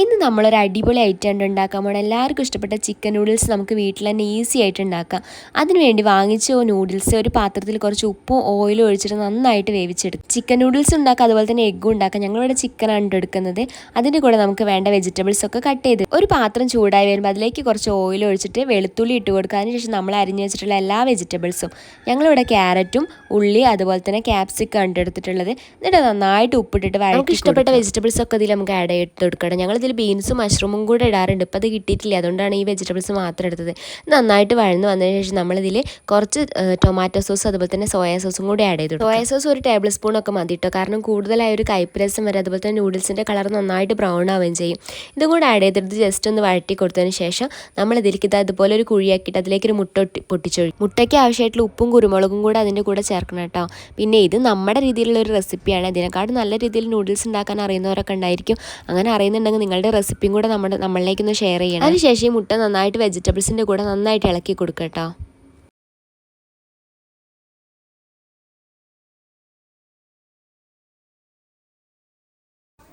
ഇന്ന് നമ്മളൊരു അടിപൊളി ഐറ്റം ഉണ്ട് ഉണ്ടാക്കാൻ പോകണം എല്ലാവർക്കും ഇഷ്ടപ്പെട്ട ചിക്കൻ നൂഡിൽസ് നമുക്ക് വീട്ടിൽ തന്നെ ഈസി ആയിട്ട് ഉണ്ടാക്കാം. അതിനുവേണ്ടി വാങ്ങിച്ച നൂഡിൽസ് ഒരു പാത്രത്തിൽ കുറച്ച് ഉപ്പും ഓയിലും ഒഴിച്ചിട്ട് നന്നായിട്ട് വേവിച്ചെടുക്കും. ചിക്കൻ നൂഡിൽസ് ഉണ്ടാക്കാം അതുപോലെ തന്നെ എഗ്ഗും ഉണ്ടാക്കാം. ഞങ്ങളിവിടെ ചിക്കനാണ് എടുക്കുന്നത്. അതിന്റെ കൂടെ നമുക്ക് വേണ്ട വെജിറ്റബിൾസ് ഒക്കെ കട്ട് ചെയ്ത് ഒരു പാത്രം ചൂടായി വരുമ്പോൾ അതിലേക്ക് കുറച്ച് ഓയിൽ ഒഴിച്ചിട്ട് വെളുത്തുള്ളി ഇട്ട് കൊടുക്കുക. അതിനുശേഷം നമ്മൾ അരിഞ്ഞു വെച്ചിട്ടുള്ള എല്ലാ വെജിറ്റബിൾസും ഞങ്ങളിവിടെ ക്യാരറ്റും ഉള്ളി അതുപോലെ തന്നെ ക്യാപ്സിക്കം ഉണ്ട് എടുത്തിട്ടുള്ളത്. എന്നിട്ട് നന്നായിട്ട് ഉപ്പിട്ടിട്ട് നമുക്ക് ഇഷ്ടപ്പെട്ട വെജിറ്റബിൾസ് ഒക്കെ ഇതിൽ നമുക്ക് ആഡ് ചെയ്ത് കൊടുക്കണം. ഞങ്ങൾ ഇതിൽ ബീൻസും മഷ്റൂമും കൂടെ ഇടാറുണ്ട്. ഇപ്പോൾ അത് കിട്ടിയിട്ടില്ല. അതുകൊണ്ടാണ് ഈ വെജിറ്റബിൾസ് മാത്രം എടുത്തത്. നന്നായിട്ട് വഴന്ന് വന്നതിന് ശേഷം നമ്മളിതിൽ കുറച്ച് ടൊമാറ്റോ സോസ് അതുപോലെ തന്നെ സോയാ സോസും കൂടി ആഡ് ചെയ്തു സോയാ സോസ് ഒരു ടേബിൾ സ്പൂൺ ഒക്കെ മതി കേട്ടോ കാരണം കൂടുതലായ ഒരു കയ്പ്പ് രസം വരെ അതുപോലെ തന്നെ നൂഡിൽസിന്റെ കളർ നന്നായിട്ട് ബ്രൗൺ ആവുകയും ചെയ്യും. ഇതും കൂടെ ആഡ് ചെയ്തിട്ട് ജസ്റ്റ് ഒന്ന് വഴറ്റി കൊടുത്തതിന് ശേഷം നമ്മൾ ഇതിലേക്ക് ഇത് അതുപോലെ ഒരു കുഴിയാക്കിയിട്ട് അതിലേക്ക് ഒരു മുട്ട പൊട്ടിച്ചൊഴി മുട്ടയ്ക്ക് ആവശ്യമായിട്ടുള്ള ഉപ്പും കുരുമുളകും കൂടെ അതിന്റെ കൂടെ ചേർക്കണം കേട്ടോ പിന്നെ ഇത് നമ്മുടെ രീതിയിലുള്ള ഒരു റെസിപ്പിയാണ്. ഇതിനെക്കാട്ടും നല്ല രീതിയിൽ നൂഡിൽസ് ഉണ്ടാക്കാൻ അറിയുന്നവരൊക്കെ ഉണ്ടായിരിക്കും. അങ്ങനെ അറിയുന്നുണ്ടെങ്കിൽ നിങ്ങളുടെ റെസിപ്പിയും കൂടെ നമ്മുടെ നമ്മളിലേക്കൊന്ന് ഷെയർ ചെയ്യണം. അതിനുശേഷം ഈ മുട്ട നന്നായിട്ട് വെജിറ്റബിൾസിന്റെ കൂടെ നന്നായിട്ട് ഇളക്കി കൊടുക്കട്ടോ കേട്ടോ.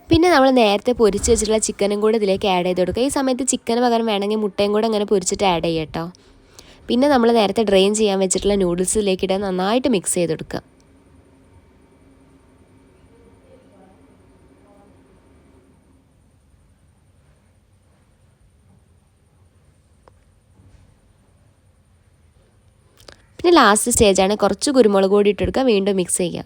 പിന്നെ നമ്മൾ നേരത്തെ പൊരിച്ച് വെച്ചിട്ടുള്ള ചിക്കനും കൂടെ ഇതിലേക്ക് ആഡ് ചെയ്ത് കൊടുക്കുക. ഈ സമയത്ത് ചിക്കന് പകരം വേണമെങ്കിൽ മുട്ടയും കൂടെ അങ്ങനെ പൊരിച്ചിട്ട് ആഡ് ചെയ്യട്ടോ പിന്നെ നമ്മൾ നേരത്തെ ഡ്രെയിൻ ചെയ്യാൻ വെച്ചിട്ടുള്ള നൂഡിൽസിലേക്ക് നന്നായിട്ട് മിക്സ് ചെയ്ത് കൊടുക്കുക. പിന്നെ ലാസ്റ്റ് സ്റ്റേജാണ് കുറച്ച് കുരുമുളക് കൂടി ഇട്ടെടുക്കുക വീണ്ടും മിക്സ് ചെയ്യുക.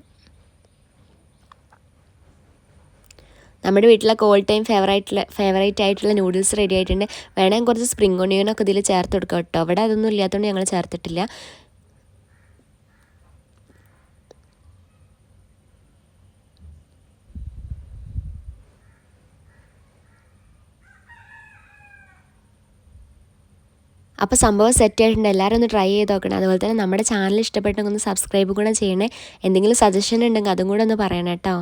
നമ്മുടെ വീട്ടിലൊക്കെ ഓൾ ടൈം ഫേവറേറ്റ് ഫേവറേറ്റ് ആയിട്ടുള്ള നൂഡിൽസ് റെഡി ആയിട്ടുണ്ട്. വേണമെങ്കിൽ കുറച്ച് സ്പ്രിംഗ് ഒണിയനൊക്കെ ഇതിൽ ചേർത്ത് കൊടുക്കാം കേട്ടോ. അവിടെ അതൊന്നും ഇല്ലാത്തതുകൊണ്ട് ഞങ്ങൾ ചേർത്തിട്ടില്ല. അപ്പോൾ സംഭവം സെറ്റ് ആയിട്ടുണ്ട്. എല്ലാവരും ഒന്ന് ട്രൈ ചെയ്ത് നോക്കണം. അതുപോലെ തന്നെ നമ്മുടെ ചാനൽ ഇഷ്ടപ്പെട്ടെങ്കിൽ ഒന്ന് സബ്സ്ക്രൈബ് കൂടെ ചെയ്യണേ. എന്തെങ്കിലും സജഷൻ ഉണ്ടെങ്കിൽ അതും കൂടെ ഒന്ന് പറയണം കേട്ടോ.